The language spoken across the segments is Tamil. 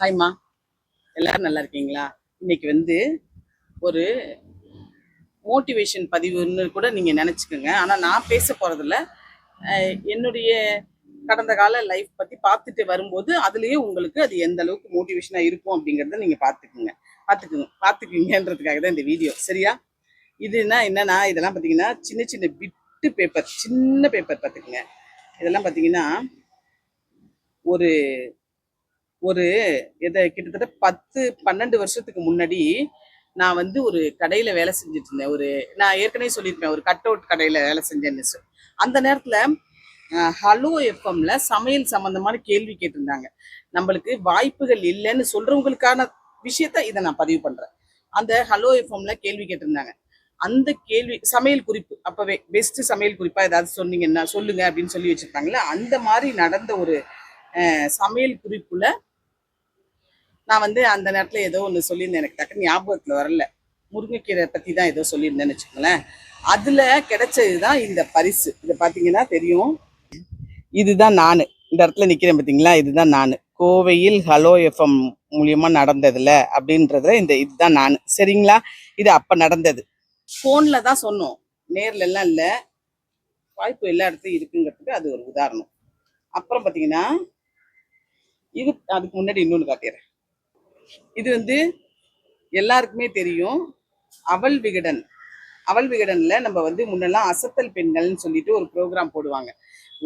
ஹாய்மா. எல்லாரும் நல்லா இருக்கீங்களா? இன்னைக்கு வந்து ஒரு மோட்டிவேஷன் பதிவுன்னு கூட நீங்க நினைச்சுக்கோங்க. ஆனா நான் பேச போறதுல என்னுடைய கடந்த கால லைஃப் பத்தி பார்த்துட்டு வரும்போது அதுலயே உங்களுக்கு அது எந்த அளவுக்கு மோட்டிவேஷனா இருக்கும் அப்படிங்கறத நீங்க பார்த்துக்குங்க. பார்த்துக்குங்க. பார்த்துக்குங்கன்றதுக்காக தான் இந்த வீடியோ சரியா? இதுனா என்னன்னா இதெல்லாம் பார்த்தீங்கன்னா சின்ன சின்ன பிட்டு பேப்பர் சின்ன பேப்பர் பார்த்துக்குங்க இதெல்லாம் பார்த்தீங்கன்னா ஒரு ஒரு இதை கிட்டத்தட்ட பத்து பன்னெண்டு வருஷத்துக்கு முன்னாடி நான் வந்து ஒரு கடையில வேலை செஞ்சுட்டு இருந்தேன். ஒரு நான் ஏற்கனவே சொல்லியிருப்பேன் ஒரு கட் அவுட் கடையில வேலை செஞ்சேன்னு சொ- அந்த நேரத்துல ஹலோ எஃப்எம்ல சமையல் சம்பந்தமான கேள்வி கேட்டிருந்தாங்க. நம்மளுக்கு வாய்ப்புகள் இல்லைன்னு சொல்றவங்களுக்கான விஷயத்த இதை நான் பதிவு பண்றேன். அந்த ஹலோ எஃப்எம்ல கேள்வி கேட்டிருந்தாங்க. அந்த கேள்வி சமையல் குறிப்பு அப்பவே பெஸ்ட் சமையல் குறிப்பா ஏதாவது சொன்னீங்கன்னா சொல்லுங்க அப்படின்னு சொல்லி வச்சிருப்பாங்கல்ல அந்த மாதிரி நடந்த ஒரு சமையல் குறிப்புல நான் வந்து அந்த நேரத்தில் ஏதோ ஒன்று சொல்லியிருந்தேன். எனக்கு டக்குன்னு ஞாபகத்தில் வரல. முருங்கைக்கீரை பற்றி தான் ஏதோ சொல்லியிருந்தேன்னு வச்சுக்கோங்களேன். அதில் கிடைச்சது தான் இந்த பரிசு. இதை பார்த்தீங்கன்னா தெரியும். இதுதான் நான். இந்த இடத்துல நிற்கிறேன் பார்த்தீங்களா இதுதான் நான். கோவையில் ஹலோ எஃப்எம் மூலியமாக நடந்ததில்ல அப்படின்றதுல இந்த இதுதான் நான். சரிங்களா? இது அப்போ நடந்தது. ஃபோனில் தான் சொன்னோம். நேர்லெல்லாம் இல்லை. வாய்ப்பு எல்லா இடத்துலையும் இருக்குங்கிறதுக்கு அது ஒரு உதாரணம். அப்புறம் பார்த்தீங்கன்னா இது அதுக்கு முன்னாடி இன்னொன்று காட்டிடுறேன் இது வந்து எல்லாருக்குமே தெரியும். அவள் விகடன். அவள் விகடன்ல நம்ம வந்து முன்னெல்லாம் அசத்தல் பெண்கள்னு சொல்லிட்டு ஒரு ப்ரோக்ராம் போடுவாங்க.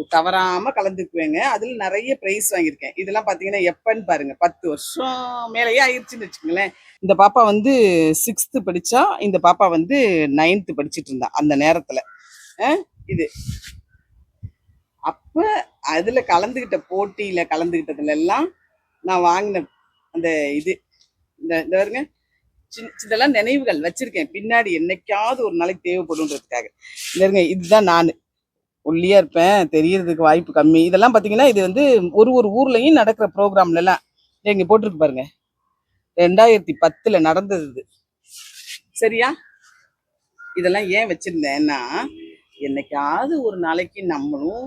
தவறாம கலந்துக்குவேங்க. அதுல நிறைய ப்ரைஸ் வாங்கியிருக்கேன். இதெல்லாம் பாத்தீங்கன்னா எப்பன்னு பாருங்க. பத்து வருஷம் மேலேயே ஆயிடுச்சுன்னு வச்சுக்கோங்களேன். இந்த பாப்பா வந்து சிக்ஸ்த்து படிச்சா இந்த பாப்பா வந்து நைன்த்து படிச்சிட்டு இருந்தா அந்த நேரத்துல. அஹ் இது. அப்ப அதுல கலந்துக்கிட்ட போட்டியில கலந்துக்கிட்டதுல எல்லாம் நான் வாங்கின அந்த இது இந்த இந்த பாருங்க. சின்ன இதெல்லாம் நினைவுகள் வச்சிருக்கேன். பின்னாடி என்னைக்காவது ஒரு நாளைக்கு தேவைப்படுன்றதுக்காக. இந்த இருங்க இதுதான் நான். ஒல்லியா இருப்பேன் தெரியறதுக்கு வாய்ப்பு கம்மி. இதெல்லாம் பார்த்தீங்கன்னா இது வந்து ஒரு ஒரு ஊர்லயும் நடக்கிற ப்ரோக்ராம்ல எல்லாம். இங்க போட்டிருக்கு பாருங்க. ரெண்டாயிரத்தி பத்துல நடந்தது இது. சரியா? இதெல்லாம் ஏன் வச்சிருந்தேன்னா என்னைக்காவது ஒரு நாளைக்கு நம்மளும்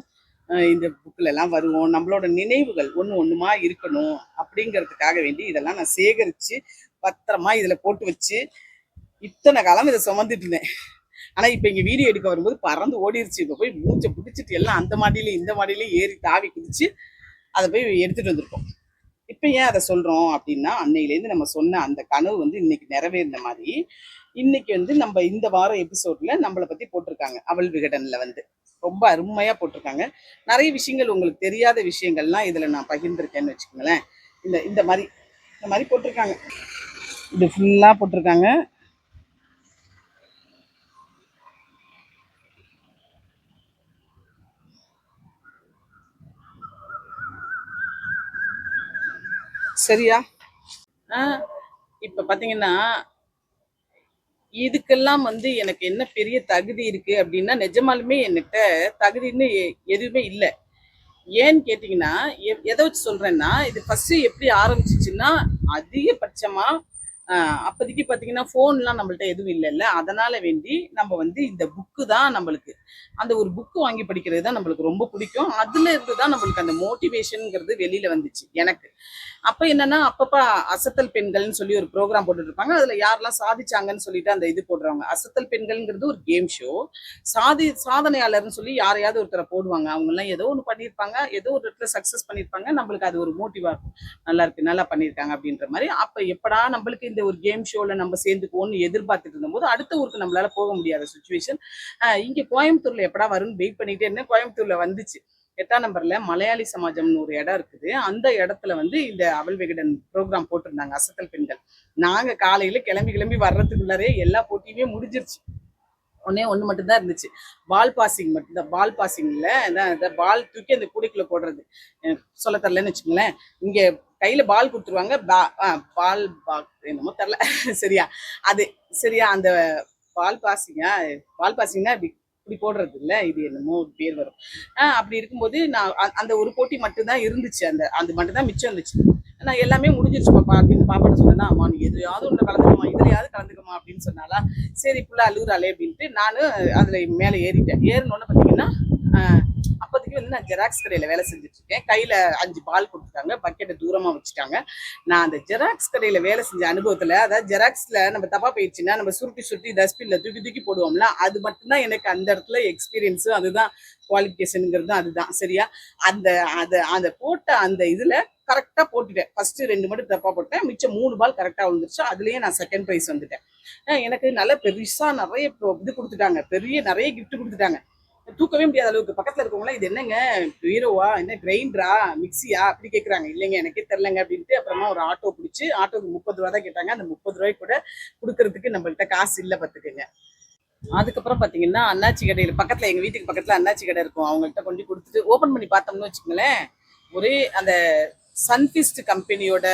இந்த புக்கில் எல்லாம் வருவோம். நம்மளோட நினைவுகள் ஒன்று ஒன்றுமா இருக்கணும் அப்படிங்கிறதுக்காக வேண்டி இதெல்லாம் நான் சேகரித்து பத்திரமா இதில் போட்டு வச்சு இத்தனை காலம் இதை சுமந்துட்டு இருந்தேன். ஆனால் இப்போ இங்கே வீடியோ எடுக்க வரும்போது பறந்து ஓடிடுச்சு இப்போ போய் மூச்சை பிடிச்சிட்டு எல்லாம் அந்த மாடியிலையும் இந்த மாடியிலையும் ஏறி தாவி குதிச்சு அதை போய் எடுத்துட்டு வந்திருக்கோம். இப்போ ஏன் அதை சொல்கிறோம் அப்படின்னா அன்னையிலேருந்து நம்ம சொன்ன அந்த கனவு வந்து இன்னைக்கு நிறைவேறின மாதிரி இன்னைக்கு வந்து நம்ம இந்த வாரம் எபிசோட்ல நம்மளை பற்றி போட்டிருக்காங்க. அவள் விகடனில் வந்து. ரொம்ப அருமையா போட்டிருக்காங்க. நிறைய விஷயங்கள் உங்களுக்கு தெரியாத விஷயங்கள்லாம் இதுல நான் பகிர்ந்துருக்கேன்னு வச்சுக்கோங்களேன். இந்த இந்த மாதிரி இந்த மாதிரி போட்டிருக்காங்க. இது ஃபுல்லா போட்டிருக்காங்க. சரியா? ஆஹ் இப்போ பாத்தீங்கன்னா இதுக்கெல்லாம் வந்து எனக்கு என்ன பெரிய தகுதி இருக்கு அப்படின்னா நிஜமாலுமே என்கிட்ட தகுதின்னு எ- எதுவுமே இல்லை. ஏன்னு கேட்டிங்கன்னா எ- எதை வச்சு சொல்றேன்னா இது ஃபர்ஸ்ட் எப்படி ஆரம்பிச்சிச்சுன்னா அதிகபட்சமா அப்போதைக்கு பார்த்தீங்கன்னா ஃபோன்லாம் நம்மள்ட்ட எதுவும் இல்லைல்ல. அதனால வேண்டி நம்ம வந்து இந்த புக்கு தான் நம்மளுக்கு. அந்த ஒரு புக்கு வாங்கி படிக்கிறது தான் நம்மளுக்கு ரொம்ப பிடிக்கும். அதுல இருந்து தான் நம்மளுக்கு அந்த மோட்டிவேஷனுங்கிறது வெளியில வந்துச்சு எனக்கு. அப்ப என்னன்னா அப்பப்ப அசத்தல் பெண்கள்னு சொல்லி ஒரு ப்ரோக்ராம் போட்டுட்டு இருப்பாங்க அதுல யாரெல்லாம் சாதிச்சாங்கன்னு சொல்லிட்டு அந்த இது போடுறவங்க. அசத்தல் பெண்கள்ங்கிறது ஒரு கேம் ஷோ சாதி சாதனையாளர்னு சொல்லி யாரையாவது ஒருத்தரை போடுவாங்க. அவங்க எல்லாம் ஏதோ ஒன்று பண்ணியிருப்பாங்க. ஏதோ ஒரு இடத்துல சக்ஸஸ் பண்ணியிருப்பாங்க. நம்மளுக்கு அது ஒரு மோட்டிவாக இருக்கும். நல்லா இருக்கு நல்லா பண்ணியிருக்காங்க அப்படின்ற மாதிரி. அப்போ எப்படா நம்மளுக்கு இந்த ஒரு கேம் ஷோல நம்ம சேர்ந்துக்குவோம்னு எதிர்பார்த்துட்டு இருந்தபோது அடுத்த ஊருக்கு நம்மளால போக முடியாத சுச்சுவேஷன் இங்க கோயம்புத்தூர்ல எப்படா வரும்னு வெயிட் பண்ணிட்டே இருந்தேன். கோயம்புத்தூர்ல வந்துச்சு. எட்டாம் நம்பர்ல மலையாளி சமாஜம்னு ஒரு இடம் இருக்குது. அந்த இடத்துல வந்து இந்த அவல் விகடன் ப்ரோக்ராம் போட்டிருந்தாங்க. அசத்தல் பெண்கள். நாங்க காலையில கிளம்பி கிளம்பி வர்றதுக்குள்ளாரே எல்லா போட்டியுமே முடிஞ்சிருச்சு. ஒன்னே ஒன்று மட்டும்தான் இருந்துச்சு. பால் பாசிங் மட்டும்தான் பால் பாசிங்ல இந்த பால் தூக்கி அந்த கூடைக்குள்ள போடுறது. சொல்ல தரலன்னு வச்சுக்கோங்களேன். இங்கே கையில் பால் கொடுத்துருவாங்க பா- ஆ, பால் பா என்னமோ தரல சரியா? அது சரியா? அந்த பால் பாசிங்கா பால் பாசிங்னா இப்படி இப்படி போடுறது இல்லை இது என்னமோ ஒரு பேர் வரும். அப்படி இருக்கும்போது நான் அந்த ஒரு போட்டி மட்டும்தான் இருந்துச்சு. அந்த அது மட்டும்தான் மிச்சம் இருந்துச்சு. நான் எல்லாமே முடிஞ்சிருச்சு பாப்பா அப்படின்னு பாப்பாட்ட சொன்னேன்னா அம்மா நீ எதுலையாவது ஒன்று கலந்துக்கமா இதுலையாவது கலந்துக்கமா அப்படின்னு சொன்னாலா சரி புள்ள அழுகுறாளே அப்படின்ட்டு நான் அதில் மேலே ஏறிட்டேன். ஏறினோன்னு பார்த்தீங்கன்னா அப்போதைக்கு வந்து நான் ஜெராக்ஸ் கடையில் வேலை செஞ்சுட்டு இருக்கேன் கையில் அஞ்சு பால் கொடுத்துட்டாங்க. பக்கெட்டை தூரமாக வச்சுட்டாங்க. நான் அந்த ஜெராக்ஸ் கடையில் வேலை செஞ்ச அனுபவத்தில் அதாவது ஜெராக்ஸில் நம்ம தப்பா போயிடுச்சுன்னா நம்ம சுருட்டி சுருட்டி டஸ்ட்பினில் தூக்கி தூக்கி போடுவோம்ல அது மட்டும்தான் எனக்கு அந்த இடத்துல எக்ஸ்பீரியன்ஸும் அதுதான் குவாலிஃபிகேஷனுங்கிறது அதுதான். சரியா? அந்த அதை அந்த போட்ட அந்த இதில் கரெக்டாக போட்டுட்டேன். ஃபஸ்ட்டு ரெண்டு மட்டும் தப்பாக போட்டேன். மிச்சம் மூணு பால் கரெக்டாக விழுந்துருச்சு. அதுலேயே நான் செகண்ட் ப்ரைஸ் வந்துட்டேன். எனக்கு நல்ல பெருசாக நிறைய இப்போ இது கொடுத்துட்டாங்க. பெரிய நிறைய கிஃப்ட் கொடுத்துட்டாங்க. தூக்கவே முடியாத அளவுக்கு. பக்கத்துல இருக்கவங்களாம் இது என்னங்க? ஹீரோவா என்ன கிரைண்டரா? மிக்சியா அப்படி கேட்குறாங்க இல்லைங்க எனக்கே தெரிலங்க அப்படின்ட்டு அப்புறமா ஒரு ஆட்டோ பிடிச்சி ஆட்டோக்கு முப்பது ரூபா தான் கேட்டாங்க. அந்த முப்பது ரூபாய் கூட கொடுக்கறதுக்கு நம்மள்ட்ட காசு இல்லை பார்த்துக்குங்க. அதுக்கப்புறம் பார்த்தீங்கன்னா அண்ணாச்சி கடையில் பக்கத்தில் எங்கள் வீட்டுக்கு பக்கத்தில் அண்ணாச்சி கடை இருக்கும். அவங்கள்ட்ட கொண்டு கொடுத்துட்டு ஓப்பன் பண்ணி பார்த்தோம்னு வச்சுக்கோங்களேன் ஒரே அந்த சன்ஃபிஸ்ட் கம்பெனியோட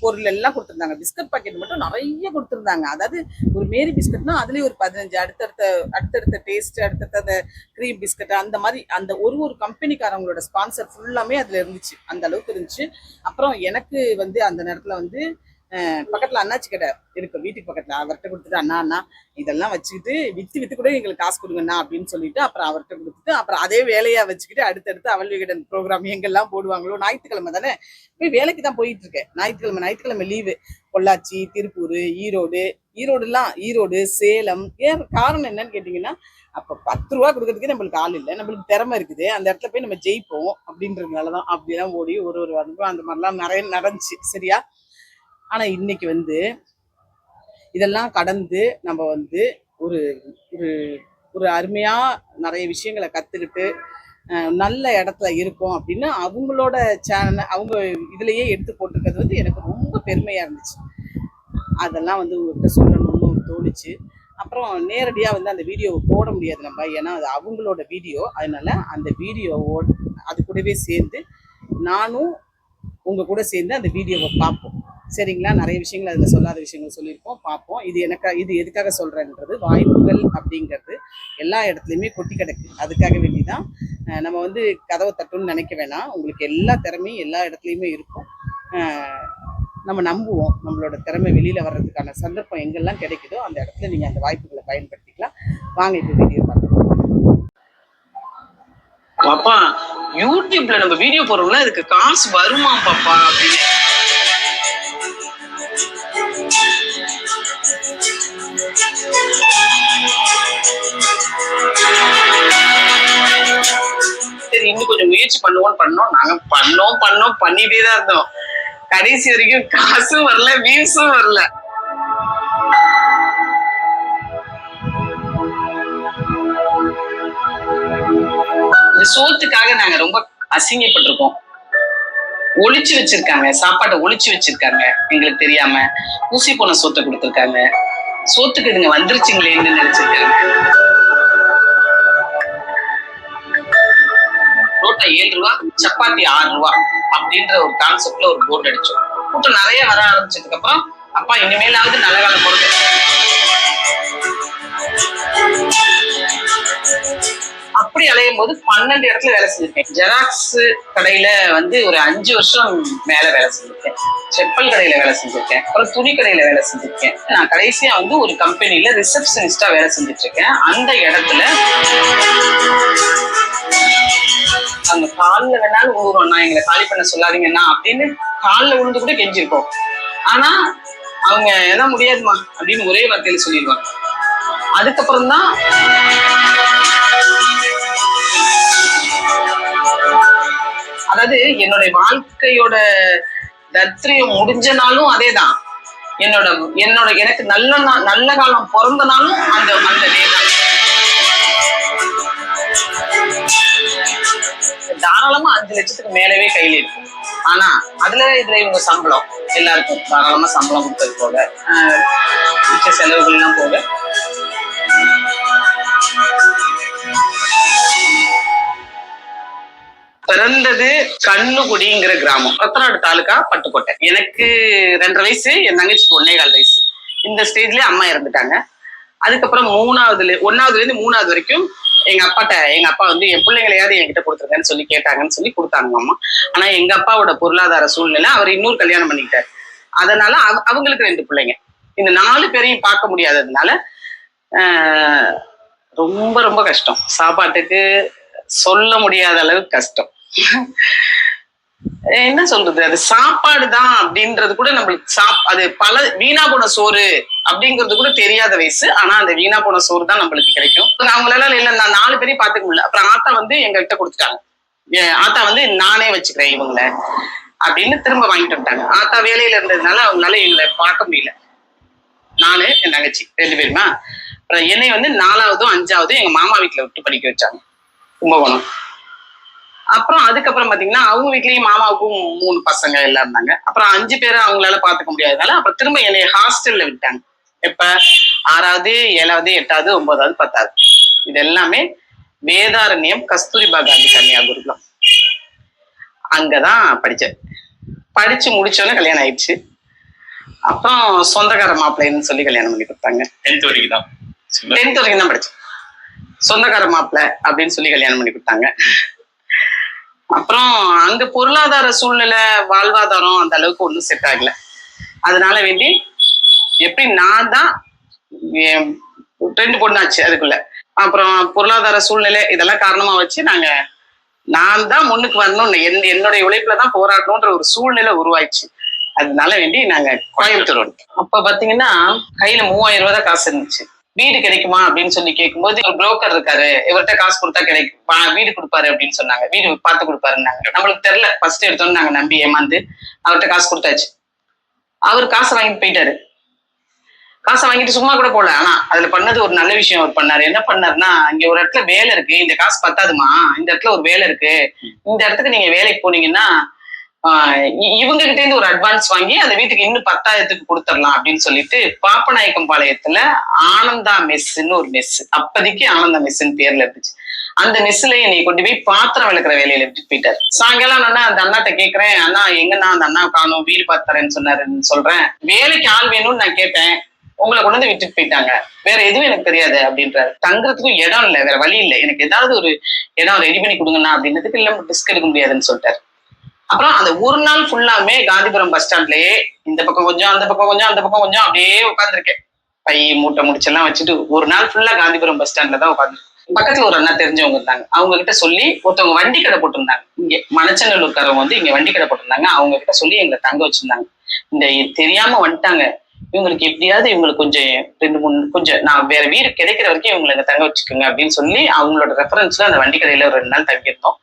பொருள் எல்லாம் கொடுத்துருந்தாங்க. பிஸ்கட் பாக்கெட் மட்டும் நிறைய கொடுத்துருந்தாங்க. அதாவது ஒரு மேரி பிஸ்கட்னா அதுலேயே ஒரு பதினஞ்சு அடுத்தடுத்த அடுத்தடுத்த டேஸ்ட் அடுத்தடுத்த அந்த க்ரீம் பிஸ்கட் அந்த மாதிரி அந்த ஒரு ஒரு கம்பெனிக்காரங்களோட ஸ்பான்சர் ஃபுல்லாமே அதில் இருந்துச்சு. அந்த அளவுக்கு இருந்துச்சு. அப்புறம் எனக்கு வந்து அந்த நேரத்தில் வந்து பக்கத்துல அண்ணாச்சி கடை இருக்கும் வீட்டுக்கு பக்கத்துல. அவர்கிட்ட கொடுத்துட்டு அண்ணா அண்ணா இதெல்லாம் வச்சுக்கிட்டு விற்று விற்று கூட எங்களுக்கு காசு கொடுங்கண்ணா அப்படின்னு சொல்லிட்டு அப்புறம் அவர்கிட்ட கொடுத்துட்டு அப்புறம் அதே வேலையாக வச்சுக்கிட்டு அடுத்தடுத்து அவள் விகடன் ப்ரோக்ராம் எங்கெல்லாம் போடுவாங்களோ ஞாயிற்றுக்கிழமை தானே? போய் வேலைக்கு தான் போயிட்டு இருக்கேன். ஞாயிற்றுக்கிழமை ஞாயிற்றுக்கிழமை லீவு பொள்ளாச்சி திருப்பூர் ஈரோடு. ஈரோடுலாம் ஈரோடு சேலம். ஏன் காரணம் என்னன்னு கேட்டிங்கன்னா அப்போ பத்து ரூபா கொடுக்கறதுக்கே நம்மளுக்கு ஆள் இல்லை. நம்மளுக்கு திறமை இருக்குது. அந்த இடத்துல போய் நம்ம ஜெயிப்போம் அப்படின்றதுனால தான் அப்படிலாம் ஓடி ஒரு ஒரு அனுபவம் அந்த மாதிரிலாம் நிறைய நடந்துச்சு. சரியா? ஆனால் இன்னைக்கு வந்து இதெல்லாம் கடந்து நம்ம வந்து ஒரு ஒரு ஒரு அருமையாக நிறைய விஷயங்களை கற்றுக்கிட்டு நல்ல இடத்துல இருக்கோம் அப்படின்னு அவங்களோட சேனல் அவங்க இதுலேயே எடுத்து போட்டிருக்கிறது வந்து எனக்கு ரொம்ப பெருமையாக இருந்துச்சு. அதெல்லாம் வந்து உங்கள்கிட்ட சொல்லணும்னு தோணுச்சு. அப்புறம் நேரடியாக வந்து அந்த வீடியோவை போட முடியாது நம்ம. ஏன்னா அது அவங்களோட வீடியோ அதனால அந்த வீடியோவோட அது கூடவே சேர்ந்து நானும் உங்கள் கூட சேர்ந்து அந்த வீடியோவை பார்ப்போம். சரிங்களா? நிறைய விஷயங்கள் அதில் சொல்லாத விஷயங்கள் சொல்லியிருப்போம். பார்ப்போம். இது எனக்கு இது எதுக்காக சொல்கிறேன்றது வாய்ப்புகள் அப்படிங்கிறது எல்லா இடத்துலையுமே கொட்டி கிடக்கு. அதுக்காக வேண்டி தான் நம்ம வந்து கதவை தட்டுன்னு நினைக்க வேணாம். உங்களுக்கு எல்லா திறமையும் எல்லா இடத்துலையுமே இருக்கும். நம்ம நம்புவோம். நம்மளோட திறமை வெளியில் வர்றதுக்கான சந்தர்ப்பம் எங்கெல்லாம் கிடைக்குதோ அந்த இடத்துல நீங்கள் அந்த வாய்ப்புகளை பயன்படுத்திக்கலாம். வாங்க இப்போ வீடியோ பார்க்கலாம். பாப்பா யூடியூப்ல நம்ம வீடியோ போடுறோம்ல அதுக்கு காசு வருமா பாப்பா அப்படின்னு. சரி இன்னும் கொஞ்சம் முயற்சி பண்ணுவோம்னு பண்ணோம். நாங்க பண்ணோம் பண்ணோம் பண்ணிட்டே தான் இருந்தோம். கடைசி வரைக்கும் காசும் வரல வியூஸும் வரல. இந்த சோத்துக்காக நாங்க ரொம்ப அசிங்கப்பட்டிருக்கோம். ஒழிச்சு வச்சிருக்காங்க. சாப்பாட்டை ஒழிச்சு வச்சிருக்காங்க. எங்களுக்கு தெரியாம. ஊசி போன சோத்தை கொடுத்துருக்காங்க. சோத்துக்கு இதுங்க வந்துருச்சுங்களேன்னு நினைச்சிருக்காங்க. ரோட்டா ஏழு ரூபா சப்பாத்தி ஆறு ரூபா அப்படின்ற ஒரு கான்செப்ட்ல ஒரு போர்டு அடிச்சோம். கூட்டம் நிறைய வர ஆரம்பிச்சதுக்கு அப்புறம் அப்பா இனிமேலாவது நல்ல காலம் பொறுத்து அப்படி அலையும் போது பன்னெண்டு இடத்துல வேலை செஞ்சிருக்கேன். ஜெராக்ஸ் கடையில வந்து ஒரு அஞ்சு வருஷம் மேல வேலை செஞ்சிருக்கேன். செப்பல் கடையில வேலை செஞ்சிருக்கேன். அப்புறம் துணி கடையில வேலை செஞ்சிருக்கேன். நான் கடைசியா வந்து ஒரு கம்பெனில ரிசப்ஷனிஸ்டா வேலை செஞ்சுட்டு இருக்கேன் அந்த இடத்துல அங்க காலில் வேணாலும் ஊறும். நான் எங்களை காலி பண்ண சொல்லாதீங்கண்ணா அப்படின்னு காலில் விழுந்து கூட கெஞ்சிருக்கோம். ஆனா அவங்க எல்லாம் முடியாதுமா அப்படின்னு ஒரே வார்த்தையில சொல்லிடுவாங்க. அதுக்கப்புறம் தான் அதாவது என்னுடைய வாழ்க்கையோட தத்ரியம் முடிஞ்ச நாளும் அதேதான். என்னோட என்னோட எனக்கு நல்ல நா- நல்ல காலம் பிறந்த நாளும் அந்த அந்த டே தான் தாராளமா அஞ்சு லட்சத்துக்கு மேலவே கையில இருக்கும். ஆனா அதுல இதுல இவங்க சம்பளம். எல்லாருக்கும் தாராளமா சம்பளம் கொடுத்தது போக மிச்ச செலவுகள்லாம் போக. பிறந்தது கண்ணுகுடிங்கிற கிராமம். ரத்தநாடு தாலுக்கா பட்டுக்கோட்டை. எனக்கு ரெண்டரை வயசு என் தங்கச்சிக்கு ஒன்னே கால் வயசு. இந்த ஸ்டேஜ்லயே அம்மா இறந்துட்டாங்க. அதுக்கப்புறம் மூணாவதுல ஒன்னாவதுல இருந்து மூணாவது வரைக்கும் எங்க அப்பாட்ட எங்க அப்பா வந்து என் பிள்ளைங்களையாவது என்கிட்ட கொடுத்துருக்கேன்னு சொல்லி கேட்டாங்கன்னு சொல்லி கொடுத்தாங்க அம்மா. ஆனா எங்க அப்பாவோட பொருளாதார சூழ்நிலை அவர் இன்னொரு கல்யாணம் பண்ணிக்கிட்டார். அதனால அவங்களுக்கு ரெண்டு பிள்ளைங்க. இந்த நாலு பேரையும் பார்க்க முடியாததுனால ஆஹ், ரொம்ப ரொம்ப கஷ்டம். சாப்பாட்டுக்கு சொல்ல முடியாத அளவுக்கு கஷ்டம். என்ன சொல்றது? அது சாப்பாடு தான் அப்படின்றது கூட நம்மளுக்கு சாப் அது பல வீணா போன சோறு அப்படிங்கிறது கூட தெரியாத வயசு. ஆனா அந்த வீணா போன சோறு தான் நம்மளுக்கு கிடைக்கும். அவங்களால இல்ல நான் நாலு பேரையும் பாத்துக்க முடியல. அப்புறம் ஆத்தா வந்து எங்கள்கிட்ட கொடுத்துட்டாங்க. ஆத்தா வந்து நானே வச்சுக்கிறேன் இவங்கள அப்படின்னு திரும்ப வாங்கிட்டு வந்துட்டாங்க. ஆத்தா வேலையில இருந்ததுனால அவங்களால எங்களை பார்க்க முடியல. நானு என் தங்கச்சி ரெண்டு பேருமா? அப்புறம் என்னை வந்து நாலாவதும் அஞ்சாவதும் எங்க மாமா வீட்டுல விட்டு படிக்க வச்சாங்க. கும்பகோணம். அப்புறம் அதுக்கப்புறம் பாத்தீங்கன்னா அவங்க வீட்லயும் மாமாவுக்கும் மூணு பசங்க எல்லாம் இருந்தாங்க. அப்புறம் அஞ்சு பேரை அவங்களால பாத்துக்க முடியாதனால அப்புறம் திரும்ப என்னைய ஹாஸ்டல்ல விட்டாங்க. எப்ப? ஆறாவது ஏழாவது எட்டாவது ஒன்பதாவது பத்தாவது. இது எல்லாமே வேதாரண்யம் கஸ்தூரிபா காந்தி கன்னியா குருகுலம். அங்கதான் படிச்சேன். படிச்சு முடிச்சோன்னே கல்யாணம் ஆயிடுச்சு. அப்புறம் சொந்தக்கார மாப்பிள்ளைன்னு சொல்லி கல்யாணம் பண்ணி கொடுத்தாங்க. டென்த் வரைக்கும் தான் டென்த் வரைக்கும் தான் படிச்சேன். சொந்தக்கார மாப்பிள்ளை அப்படின்னு சொல்லி கல்யாணம் பண்ணி கொடுத்தாங்க. அப்புறம் அங்க பொருளாதார சூழ்நிலை வாழ்வாதாரம் அந்த அளவுக்கு ஒன்றும் செட் ஆகல. அதனால வேண்டி எப்படி நான் தான் ட்ரெண்ட் ரெண்டு பொண்ணாச்சு அதுக்குள்ள. அப்புறம் பொருளாதார சூழ்நிலை இதெல்லாம் காரணமா வச்சு நாங்க நான் தான் முன்னுக்கு வரணும் என் என்னுடைய உழைப்புல தான் போராடணுன்ற ஒரு சூழ்நிலை உருவாயிடுச்சு. அதனால வேண்டி நாங்க கோயம்புத்தூர் அப்ப பாத்தீங்கன்னா கையில மூவாயிரம் ரூபாய் தான் காசு இருந்துச்சு. வீடு கிடைக்குமா அப்படின்னு சொல்லி கேட்கும்போது ஒரு புரோக்கர் இருக்காரு. இவர்கிட்ட காசு கொடுத்தா கிடைக்கும் வீடு கொடுப்பாரு அப்படின்னு சொன்னாங்க. வீடு பார்த்து கொடுப்பாருன்னாங்க. நம்மளுக்கு தெரியல. ஃபர்ஸ்ட் எடுத்தோன்னு நாங்க நம்பி ஏமாந்து அவர்கிட்ட காசு கொடுத்தாச்சு. அவர் காசை வாங்கிட்டு போயிட்டாரு. காசை வாங்கிட்டு சும்மா கூட போல ஆனா அதுல பண்ணது ஒரு நல்ல விஷயம் அவர் பண்ணாரு. என்ன பண்ணாருன்னா இங்க ஒரு இடத்துல வேலை இருக்கு. இந்த காசு பத்தாதுமா? இந்த இடத்துல ஒரு வேலை இருக்கு. இந்த இடத்துக்கு நீங்க வேலைக்கு போனீங்கன்னா இவங்க கிட்ட இருந்து ஒரு அட்வான்ஸ் வாங்கி அந்த வீட்டுக்கு இன்னும் பத்தாயிரத்துக்கு கொடுத்துடலாம் அப்படின்னு சொல்லிட்டு பாப்பநாயக்கம் பாளையத்துல ஆனந்தா மெஸ்ன்னு ஒரு மெஸ் அப்போதைக்கு ஆனந்தா மெஸ்ன்னு பேர்ல இருந்துச்சு. அந்த மெஸ்ல என்னை கொண்டு போய் பாத்திரம் விளக்குற வேலையில விட்டுட்டு போயிட்டாரு. சாயங்காலம் ஆனா அந்த அண்ணாட்ட கேக்குறேன் அண்ணா எங்கண்ணா அந்த அண்ணா காணும் வீடு பார்த்தறேன்னு சொன்னாருன்னு சொல்றேன். வேலைக்கு ஆள் வேணும்னு நான் கேட்டேன். உங்களை கொண்டு வந்து விட்டுட்டு போயிட்டாங்க. வேற எதுவும் எனக்கு தெரியாது அப்படின்றாரு. தங்குறதுக்கும் இடம் இல்லை வேற வழி இல்லை. எனக்கு ஏதாவது ஒரு இடம் ரெடி பண்ணி கொடுங்கண்ணா அப்படின்றதுக்கு இல்ல டிஸ்க் எடுக்க முடியாதுன்னு சொல்லிட்டாரு. அப்புறம் அந்த ஒரு நாள் ஃபுல்லாமே காந்திபுரம் பஸ் ஸ்டாண்ட்லயே இந்த பக்கம் கொஞ்சம் அந்த பக்கம் கொஞ்சம் அந்த பக்கம் கொஞ்சம் அப்படியே உட்காந்துருக்கேன் பை மூட்டை முடிச்செல்லாம் வச்சுட்டு ஒரு நாள் ஃபுல்லா காந்திபுரம் பஸ் ஸ்டாண்ட்ல தான் உட்காந்து பக்கத்துல ஒரு அண்ணா தெரிஞ்சவங்க இருந்தாங்க. அவங்க கிட்ட சொல்லி ஒருத்தவங்க வண்டி கடை போட்டிருந்தாங்க. இங்க மணச்சநல்லூர்காரவங்க வந்து இங்க வண்டி கடை போட்டிருந்தாங்க. அவங்க கிட்ட சொல்லி எங்களை தங்க வச்சிருந்தாங்க. இந்த தெரியாம வந்துட்டாங்க. இவங்களுக்கு எப்படியாவது இவங்களுக்கு கொஞ்சம் ரெண்டு மூணு கொஞ்சம் நான் வேற வீடு கிடைக்கிற வரைக்கும் இவங்களை தங்க வச்சுக்கோங்க அப்படின்னு சொல்லி அவங்களோட ரெஃபரன்ஸ்ல அந்த வண்டி கடையில ஒரு ரெண்டு நாள் தங்கியிருந்தோம்.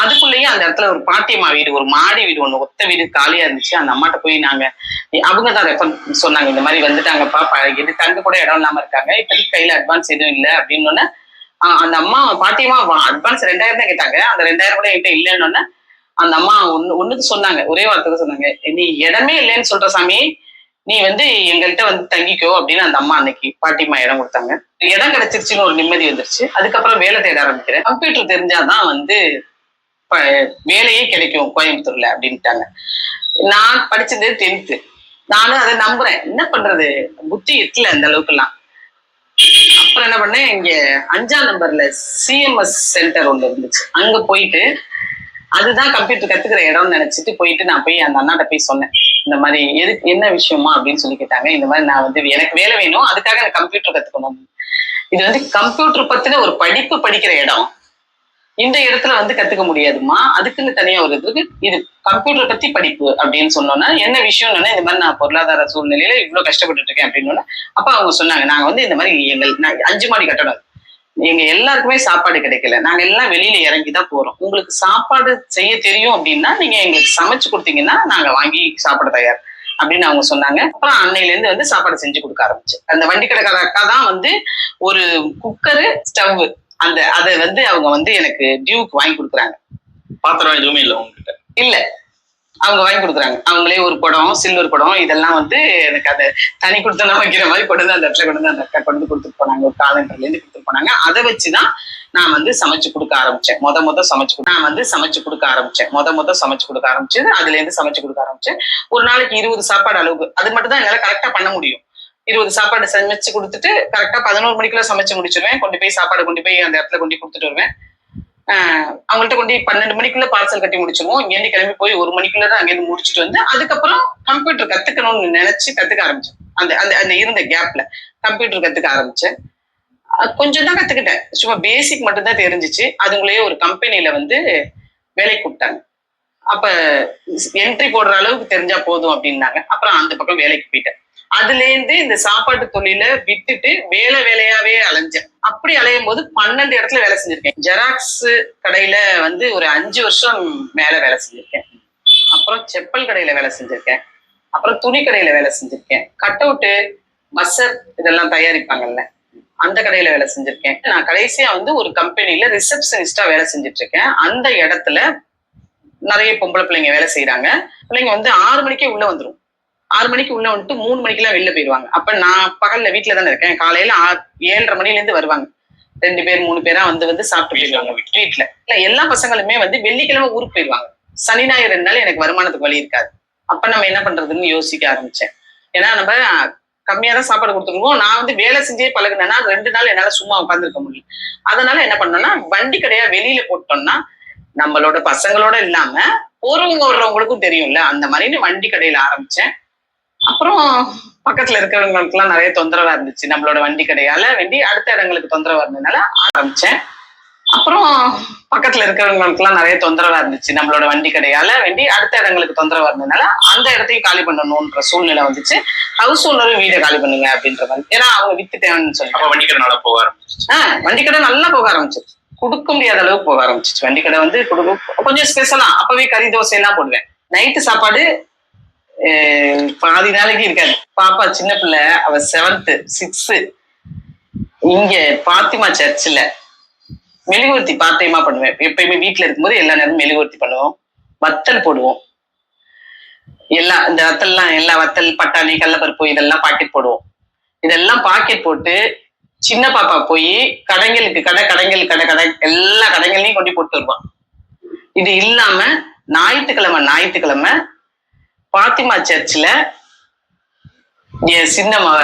அதுக்குள்ளேயே அந்த இடத்துல ஒரு பாட்டியம்மா வீடு ஒரு மாடி வீடு ஒண்ணு ஒத்த வீடு காலியா இருந்துச்சு. அந்த அம்மாட்ட போய் நாங்க அவங்க தான் ரெஃபர் சொன்னாங்க இந்த மாதிரி வந்துட்டாங்கப்பா பழகிட்டு தங்க கூட இடம் இல்லாம இருக்காங்க. இப்போதைக்கு கையில அட்வான்ஸ் எதுவும் இல்லை அப்படின்னு அந்த அம்மா பாட்டியம்மா அட்வான்ஸ் ரெண்டாயிரம் தான் கேட்டாங்க. அந்த ரெண்டாயிரம் கூட என்கிட்ட இல்லைன்னு அந்த அம்மா ஒன்னு ஒண்ணுக்கு சொன்னாங்க ஒரே வார்த்தை சொன்னாங்க. நீ இடமே இல்லைன்னு சொல்ற சாமி நீ வந்து எங்கள்கிட்ட வந்து தங்கிக்கோ அப்படின்னு அந்த அம்மா அன்னைக்கு பாட்டிமா இடம் கொடுத்தாங்க. இடம் கிடைச்சிருச்சுன்னு ஒரு நிம்மதி வந்துருச்சு. அதுக்கப்புறம் வேலை தேட ஆரம்பிக்கிறேன். கம்ப்யூட்டர் தெரிஞ்சாதான் வந்து வேலையே கிடைக்கும் கோயம்புத்தூர்ல அப்படின்ட்டாங்க. நான் படிச்சது டென்த்து நானும் அதை நம்புறேன். என்ன பண்றது? புத்தி எத்தல அந்த அளவுக்குலாம் அப்புறம் என்ன பண்ணேன்? இங்க அஞ்சாம் நம்பர்ல சிஎம்எஸ் சென்டர் ஒன்று இருந்துச்சு. அங்க போயிட்டு அதுதான் கம்ப்யூட்டர் கத்துக்கிற இடம்னு நினைச்சிட்டு போயிட்டு நான் போய் அந்த அண்ணாட்ட போய் சொன்னேன். இந்த மாதிரி எதுக்கு என்ன விஷயமா அப்படின்னு சொல்லி கேட்டாங்க. இந்த மாதிரி நான் வந்து எனக்கு வேலை வேணும். அதுக்காக நான் கம்ப்யூட்டர் கத்துக்கணும். இது வந்து கம்ப்யூட்டர் பத்தின ஒரு படிப்பு படிக்கிற இடம். இந்த இடத்துல வந்து கத்துக்க முடியாதுமா அதுக்குன்னு தனியா ஒரு இது இருக்கு. இது கம்ப்யூட்டர் பத்தி படிப்பு அப்படின்னு சொன்னோம்னா என்ன விஷயம்னா இந்த மாதிரி நான் பொருளாதார சூழ்நிலையில இவ்வளவு கஷ்டப்பட்டுட்டு இருக்கேன் அப்படின்னு அப்ப அவங்க சொன்னாங்க நாங்க வந்து இந்த மாதிரி எங்கள் நான் அஞ்சு மாடி கட்டடம் எங்க எல்லாருக்குமே சாப்பாடு கிடைக்கல. நாங்க எல்லாம் வெளியில இறங்கி தான் போறோம். உங்களுக்கு சாப்பாடு செய்ய தெரியும் அப்படின்னா நீங்க எங்களுக்கு சமைச்சு கொடுத்தீங்கன்னா நாங்க வாங்கி சாப்பிட தயார். அப்படின்னு அவங்க சொன்னாங்க. அப்புறம் அன்னையில இருந்து வந்து சாப்பாடு செஞ்சு கொடுக்க ஆரம்பிச்சு. அந்த வண்டி கடைக்கார அக்கா தான் வந்து ஒரு குக்கரு ஸ்டவ் அந்த அதை வந்து அவங்க வந்து எனக்கு டியூக்கு வாங்கி கொடுக்குறாங்க. பாத்திரம் எதுவுமே இல்லை உங்ககிட்ட? இல்ல. அவங்க வாங்கி கொடுக்குறாங்க. அவங்களே ஒரு குடம் சில்வர் குடம் இதெல்லாம் வந்து எனக்கு அதை தனி கொடுத்தனா வைக்கிற மாதிரி கொண்டு வந்து அந்த இடத்துல கொண்டு வந்து அந்த அக்கா கொண்டு கொடுத்துட்டு போனாங்க. ஒரு காலண்டர்ல இருந்து கொடுத்துட்டு போனாங்க. அதை வச்சுதான் நான் வந்து சமைச்சு கொடுக்க ஆரம்பிச்சேன். முத முத சமைச்சு நான் வந்து சமைச்சு கொடுக்க ஆரம்பிச்சேன். முத முத சமைச்சு கொடுக்க ஆரம்பிச்சது அதுல இருந்து சமைச்சு கொடுக்க ஆரம்பிச்சேன். ஒரு நாளைக்கு இருபது சாப்பாடு அளவுக்கு அது மட்டும் தான் என்னால கரெக்டா பண்ண முடியும். இருபது சாப்பாடு சமைச்சு கொடுத்துட்டு கரெக்டா பதினோரு மணிக்குள்ள சமைச்சு முடிச்சிருவேன். கொண்டு போய் சாப்பாடு கொண்டு போய் அந்த இடத்துல கொண்டு கொடுத்துட்டு வருவேன். அவங்கள்ட்ட கொண்டு பன்னெண்டு மணிக்குள்ள பார்சல் கட்டி முடிச்சிருவோம். இங்கேருந்து கிளம்பி போய் ஒரு மணிக்குள்ள தான் அங்கேருந்து முடிச்சுட்டு வந்து அதுக்கப்புறம் கம்ப்யூட்டர் கத்துக்கணும்னு நினைச்சு கத்துக்க ஆரம்பிச்சேன். அந்த அந்த அந்த இருந்த கேப்ல கம்ப்யூட்டர் கத்துக்க ஆரம்பிச்சேன். கொஞ்சம் தான் கத்துக்கிட்டேன். சும்மா பேசிக் மட்டும்தான் தெரிஞ்சிச்சு. அதுங்களே ஒரு கம்பெனில வந்து வேலைக்கு கூப்பிட்டாங்க. அப்ப என்ட்ரி போடுற அளவுக்கு தெரிஞ்சா போதும் அப்படின்னாங்க. அப்புறம் அந்த பக்கம் வேலைக்கு போயிட்டேன். அதுல இருந்து இந்த சாப்பாட்டு தொழில விட்டுட்டு வேலை வேலையாவே அலைஞ்சேன். அப்படி அலையும் போது பன்னெண்டு இடத்துல வேலை செஞ்சிருக்கேன். ஜெராக்ஸ் கடையில வந்து ஒரு அஞ்சு வருஷம் மேல வேலை செஞ்சிருக்கேன். அப்புறம் செப்பல் கடையில வேலை செஞ்சிருக்கேன். அப்புறம் துணி கடையில வேலை செஞ்சிருக்கேன். கட் அவுட்டு மசர் இதெல்லாம் தயாரிப்பாங்கல்ல. அந்த கடையில வேலை செஞ்சிருக்கேன். நான் கடைசியா வந்து ஒரு கம்பெனில ரிசப்ஷனிஸ்டா வேலை செஞ்சுட்டு இருக்கேன். அந்த இடத்துல நிறைய பொம்பளை பிள்ளைங்க வேலை செய்யறாங்க பிள்ளைங்க வந்து ஆறு மணிக்கே உள்ள வந்துரும். ஆறு மணிக்கு உள்ள வந்துட்டு மூணு மணிக்கெல்லாம் வெளில போயிடுவாங்க அப்ப நான் பகல்ல வீட்டுல தானே இருக்கேன். காலையில ஏழரை மணில இருந்து வருவாங்க. ரெண்டு பேர் மூணு பேரா வந்து வந்து சாப்பிட்டு போயிடுவாங்க வீட்டுல இல்ல எல்லா பசங்களுமே வந்து வெள்ளிக்கிழமை ஊருக்கு போயிடுவாங்க சனி ஞாயிறு ரெண்டு நாள் எனக்கு வருமானத்துக்கு வழி இருக்காது. அப்ப நம்ம என்ன பண்றதுன்னு யோசிக்க ஆரம்பிச்சேன். ஏன்னா நம்ம கம்மியா தான் சாப்பாடு கொடுத்துருவோம் நான் வந்து வேலை செஞ்சே பழகுனேன்னா ரெண்டு நாள் என்னால சும்மா உட்காந்துருக்க முடியல. அதனால என்ன பண்ணோம்னா வண்டி கடையா வெளியில போட்டோம்னா நம்மளோட பசங்களோட இல்லாம போறவங்க வர்றவங்களுக்கும் தெரியும்ல அந்த மாதிரி வண்டி கடையில ஆரம்பிச்சேன். அப்புறம் பக்கத்துல இருக்கிறவங்களுக்கு எல்லாம் நிறைய தொந்தரவா இருந்துச்சு. நம்மளோட வண்டி கடையால வேண்டி அடுத்த இடங்களுக்கு தொந்தரவா இருந்ததுனால ஆரம்பிச்சேன். அப்புறம் பக்கத்துல இருக்கிறவங்களுக்கு எல்லாம் நிறைய தொந்தரவா இருந்துச்சு. நம்மளோட வண்டி கடையால வேண்டி அடுத்த இடங்களுக்கு தொந்தரவா இருந்ததுனால அந்த இடத்தையும் காலி பண்ணணும்ன்ற சூழ்நிலை வந்துச்சு. ஹவுஸ் ஓனரும் வீடை காலி பண்ணுங்க அப்படின்ற மாதிரி. ஏன்னா அவங்க வித்துட்டேன்னு சொல்லி அப்ப வண்டிக்கிறனால போக ஆரம்பிச்சிச்சு ஆஹ் வண்டி கடை நல்லா போக ஆரம்பிச்சிருச்சு. கொடுக்க முடியாத அளவுக்கு போக ஆரம்பிச்சிச்சு. வண்டி கடை வந்து கொடுக்க கொஞ்சம் ஸ்பெஷலா அப்பவே கறி தோசை எல்லாம் போடுவேன். நைட்டு சாப்பாடு பாதி நாளைக்கு இருக்காது. பாப்பா சின்ன பிள்ளை அவ செவன்த்து சிக்ஸ் இங்க பாத்திமா சர்ச்சில் மெழுகுவர்த்தி பார்ட் டைமா பண்ணுவேன். எப்பயுமே வீட்டுல இருக்கும்போது எல்லா நேரமும் மெழுகுவர்த்தி பண்ணுவோம். வத்தல் போடுவோம். எல்லா இந்த வத்தல்லாம் எல்லா வத்தல் பட்டாணி கடலப்பருப்பு இதெல்லாம் பாக்கெட் போடுவோம். இதெல்லாம் பாக்கெட் போட்டு சின்ன பாப்பா போய் கடைங்களுக்கு கடை கடைகள் கடை கடை எல்லா கடைகள்லையும் கொண்டு போட்டு வருவான் இது இல்லாம ஞாயிற்றுக்கிழமை ஞாயிற்றுக்கிழமை பாத்திமா சர்ச்சில் என் சின்னம்மாவ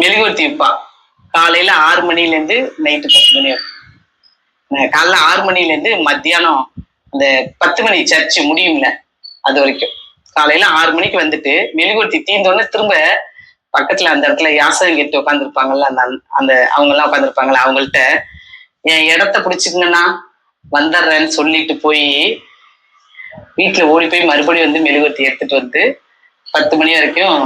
மெழுகுவர்த்தி வைப்பா. காலையில ஆறு மணில இருந்து நைட்டு பத்து மணி வரைக்கும் காலைல ஆறு மணில இருந்து மத்தியானம் அந்த பத்து மணி சர்ச்சு முடியும்ல அது வரைக்கும். காலையில ஆறு மணிக்கு வந்துட்டு மெழுகுவர்த்தி தீர்ந்தோடனே திரும்ப பக்கத்துல அந்த இடத்துல யாசகம் கேட்டு உட்காந்துருப்பாங்கல்ல அந்த அந்த அவங்க எல்லாம் உட்காந்துருப்பாங்கல்ல அவங்கள்ட்ட என் இடத்த பிடிச்சிக்கங்கன்னா வந்துடுறேன்னு சொல்லிட்டு போய் வீட்டுல ஓடி போய் மறுபடியும் வந்து மெழுகுவர்த்தி எடுத்துட்டு வந்து பத்து மணி வரைக்கும்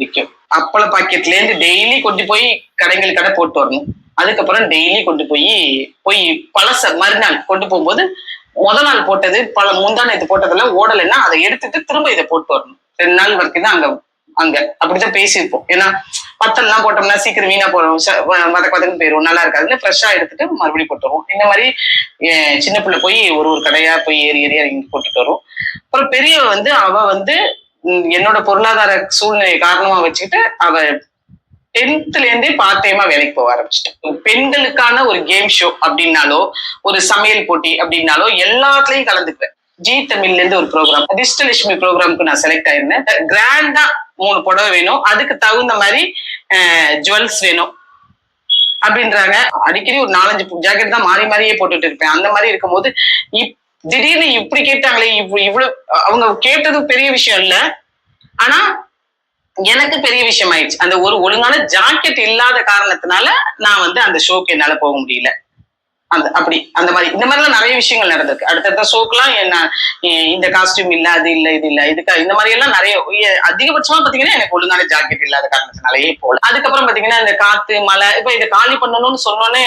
நிற்கும் அப்பள பாக்கெட்ல இருந்து டெய்லி கொண்டு போய் கடைகள் கடை போட்டு வரணும். அதுக்கப்புறம் டெய்லி கொண்டு போய் போய் பழச மறுநாள் கொண்டு போகும்போது முத நாள் போட்டது பல முந்தா நேத்து போட்டதெல்லாம் ஓடலைன்னா அதை எடுத்துட்டு திரும்ப இதை போட்டு வரணும். ரெண்டு நாள் வரைக்கும் தான் அங்க அங்க. அப்படிதான் பேசியிருப்போம். ஏன்னா பத்தல்லாம் போட்டோம்னா சீக்கிரம் வீணா போறோம் மத கதன்னு போயிடும் நல்லா இருக்காதுன்னு ஃப்ரெஷ்ஷா எடுத்துட்டு மறுபடியும் போட்டுருவோம். இந்த மாதிரி சின்ன பிள்ளை போய் ஒரு ஒரு கடையா போய் ஏறி ஏறி இறங்கி போட்டுட்டு வரும். அப்புறம் பெரியவ வந்து அவ வந்து என்னோட பொருளாதார சூழ்நிலை காரணமா வச்சுக்கிட்டு அவ டென்த்ல இருந்தே பார்ட் டைமா வேலைக்கு போக ஆரம்பிச்சிட்டேன் பெண்களுக்கான ஒரு கேம் ஷோ அப்படின்னாலோ ஒரு சமையல் போட்டி அப்படின்னாலோ எல்லாத்துலயும் கலந்துக்குவேன். ஜி தமிழ்ல இருந்து ஒரு ப்ரோக்ராம் அதிர்ஷ்டலட்சுமி ப்ரோக்ராமுக்கு நான் செலக்ட் ஆயிருந்தேன். கிராண்டா மூணு புடவை வேணும். அதுக்கு தகுந்த மாதிரி ஜுவல்ஸ் வேணும். அப்படின்றாங்க. அடிக்கடி ஒரு நாலஞ்சு ஜாக்கெட் தான் மாறி மாறியே போட்டுட்டு இருப்பேன். அந்த மாதிரி இருக்கும்போது இப் திடீர்னு இப்படி கேட்டாங்களே இவ் இவ்வளவு அவங்க கேட்டதும் பெரிய விஷயம் இல்ல. ஆனா எனக்கு பெரிய விஷயம் ஆயிடுச்சு அந்த ஒரு ஒழுங்கான ஜாக்கெட் இல்லாத காரணத்தினால நான் வந்து அந்த ஷோக்கு என்னால போக முடியல. அந்த அப்படி அந்த மாதிரி. இந்த மாதிரிலாம் நிறைய விஷயங்கள் நடந்திருக்கு. அடுத்தடுத்த ஷோக்கெல்லாம் என்ன இந்த காஸ்டியூம் இல்ல அது இல்ல இது இல்ல இதுக்கு இந்த மாதிரி எல்லாம் நிறைய அதிகபட்சமா பாத்தீங்கன்னா எனக்கு ஒழுங்கான ஜாக்கெட் இல்லாத காரணத்தினாலேயே போகல அதுக்கப்புறம் பாத்தீங்கன்னா இந்த காத்து மழை இப்ப இதை காலி பண்ணணும்னு சொன்னோன்னே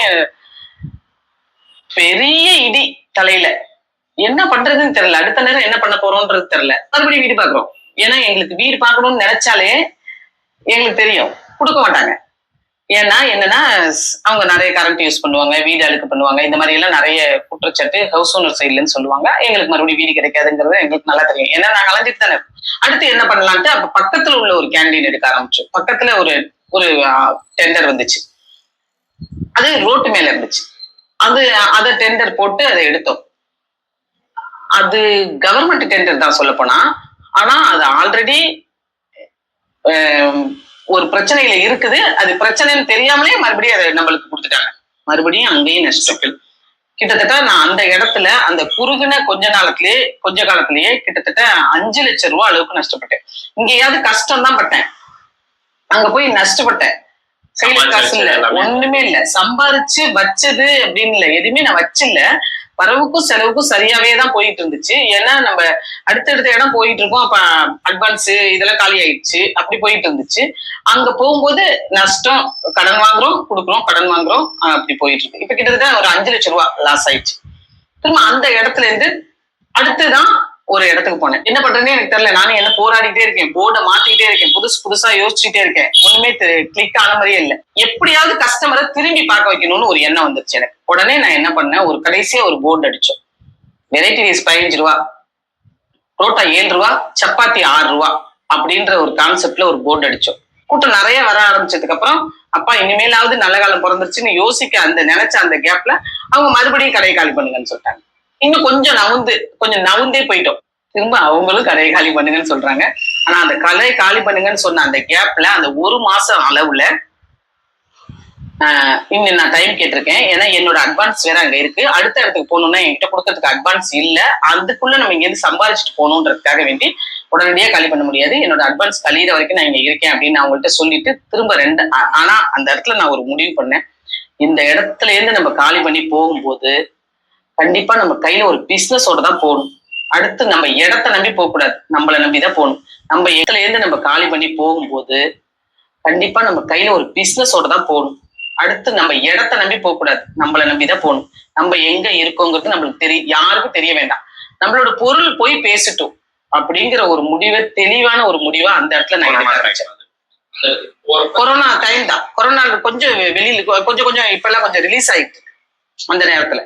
பெரிய இடி தலையில. என்ன பண்றதுன்னு தெரியல. அடுத்த நேரம் என்ன பண்ண போறோம்ன்றது தெரியல. மறுபடியும் வீடு பாக்குறோம் ஏன்னா எங்களுக்கு வீடு பார்க்கணும்னு நினைச்சாலே எங்களுக்கு தெரியும். கொடுக்க மாட்டாங்க. ஏன்னா என்னன்னா அவங்க நிறைய கரண்ட் யூஸ் பண்ணுவாங்க வீடு அழுக்கு பண்ணுவாங்க இந்த மாதிரி எல்லாம் நிறைய குற்றச்சாட்டு ஹவுஸ் ஓனர் சைட்லன்னு சொல்லுவாங்க. எங்களுக்கு மறுபடியும் வீடு கிடைக்காதுங்கிறது எங்களுக்கு நல்லா தெரியும். ஏன்னா நாங்க அலைஞ்சிட்டு தானே. அடுத்து என்ன பண்ணலான்ட்டு அப்ப பக்கத்துல உள்ள ஒரு கேண்டீன் எடுக்க ஆரம்பிச்சோம் பக்கத்துல ஒரு ஒரு டெண்டர் வந்துச்சு. அது ரோட்டு மேல இருந்துச்சு. அது அதை டெண்டர் போட்டு அதை எடுத்தோம். அது கவர்மெண்ட் டெண்டர் தான் சொல்ல போனா ஆனா அது ஆல்ரெடி ஒரு பிரச்சனையில இருக்குது. அது பிரச்சனைன்னு தெரியாமலே மறுபடியும் அதை நம்மளுக்கு கொடுத்துட்டாங்க. மறுபடியும் அங்கேயும் நஷ்டம் கிட்டத்தட்ட நான் அந்த இடத்துல அந்த குறுகின கொஞ்ச நாளத்திலேயே கொஞ்ச காலத்திலேயே கிட்டத்தட்ட அஞ்சு லட்சம் ரூபாய் அளவுக்கு நஷ்டப்பட்டேன். இங்கேயாவது கஷ்டம் தான் பட்டேன். அங்க போய் நஷ்டப்பட்டேன். கையில காசு இல்ல. ஒண்ணுமே இல்ல. சம்பாரிச்சு வச்சது அப்படின்னு இல்ல. எதுவுமே நான் வச்சில்ல. வரவுக்கும் செலவுக்கும் சரியாவே தான் போயிட்டு இருந்துச்சு ஏன்னா நம்ம அடுத்தடுத்த இடம் போயிட்டு இருக்கோம் அப்ப அட்வான்ஸ் இதெல்லாம் காலி ஆயிடுச்சு. அப்படி போயிட்டு இருந்துச்சு அங்க போகும்போது நஷ்டம் கடன் வாங்குறோம் கொடுக்குறோம் கடன் வாங்குறோம் அப்படி போயிட்டு இருக்கு இப்ப கிட்டத்தட்ட ஒரு அஞ்சு லட்சம் ரூபாய் லாஸ் ஆயிடுச்சு. திரும்ப அந்த இடத்துல இருந்து அடுத்துதான் ஒரு இடத்துக்கு போனேன். என்ன பண்றேன்னு எனக்கு தெரியல. நானும் என்ன போராடிட்டே இருக்கேன். போர்டை மாத்திக்கிட்டே இருக்கேன். புதுசு புதுசா யோசிச்சுட்டே இருக்கேன். ஒண்ணுமே கிளிக் ஆன மாதிரியே இல்ல. எப்படியாவது கஸ்டமரை திரும்பி பார்க்க வைக்கணும்னு ஒரு எண்ணம் வந்துருச்சு எனக்கு. உடனே நான் என்ன பண்ணேன்? ஒரு கடைசியா ஒரு போர்டு அடிச்சோம். வெரைட்டி ரைஸ் பதினஞ்சு ரூபா. புரோட்டா ஏழு ரூபா. சப்பாத்தி ஆறு ரூபா. அப்படின்ற ஒரு கான்செப்ட்ல ஒரு போர்டு அடிச்சோம். கூட்டம் நிறைய வர ஆரம்பிச்சதுக்கு அப்புறம் அப்பா இனிமேலாவது நல்ல காலம் பிறந்துருச்சுன்னு யோசிக்க அந்த நினைச்ச அந்த கேப்ல அவங்க மறுபடியும் கடையை காலி பண்ணுங்கன்னு சொல்லிட்டாங்க. இன்னும் கொஞ்சம் நவுந்து கொஞ்சம் நவுந்தே போயிட்டோம். திரும்ப அவங்களும் கலையை காலி பண்ணுங்கன்னு சொல்றாங்க. ஆனா அந்த கலையை காலி பண்ணுங்கன்னு சொன்ன அந்த கேப்ல அந்த ஒரு மாசம் அளவுல இன்னும் நான் டைம் கேட்டிருக்கேன். ஏன்னா என்னோட அட்வான்ஸ் வேற அங்க இருக்கு. அடுத்த இடத்துக்கு போகணும்னா என்கிட்ட கொடுக்கறதுக்கு அட்வான்ஸ் இல்ல. அதுக்குள்ள நம்ம இங்கேருந்து சம்பாதிச்சுட்டு போகணுன்றதுக்காக வேண்டி உடனடியா காலி பண்ண முடியாது. என்னோட அட்வான்ஸ் கழியிற வரைக்கும் நான் இங்க இருக்கேன் அப்படின்னு நான் அவங்கள்ட்ட சொல்லிட்டு திரும்ப ரெண்டு ஆனா அந்த இடத்துல நான் ஒரு முடிவு பண்ணேன். இந்த இடத்துல இருந்து நம்ம காலி பண்ணி போகும்போது கண்டிப்பா நம்ம கையில ஒரு பிசினஸோட தான் போகணும். அடுத்து நம்ம இடத்த நம்பி போக கூடாது. நம்மளை நம்பி தான் போகணும். நம்ம இடத்துல இருந்து நம்ம காலி பண்ணி போகும்போது கண்டிப்பா நம்ம கையில ஒரு பிசினஸோட தான் போகணும். அடுத்து நம்ம இடத்த நம்பி போக கூடாது. நம்மளை நம்பி தான் போகணும். நம்ம எங்க இருக்கோங்கிறது நம்மளுக்கு தெரிய யாருக்கும் தெரிய வேண்டாம். நம்மளோட பொருள் போய் பேசட்டும் அப்படிங்கிற ஒரு முடிவை தெளிவான ஒரு முடிவா அந்த இடத்துல நான் எடுக்க ஆரம்பிச்சேன். கொரோனா டைம் தான். கொரோனா கொஞ்சம் வெளியில கொஞ்சம் கொஞ்சம் இப்பெல்லாம் கொஞ்சம் ரிலீஸ் ஆயிட்டு. அந்த நேரத்துல.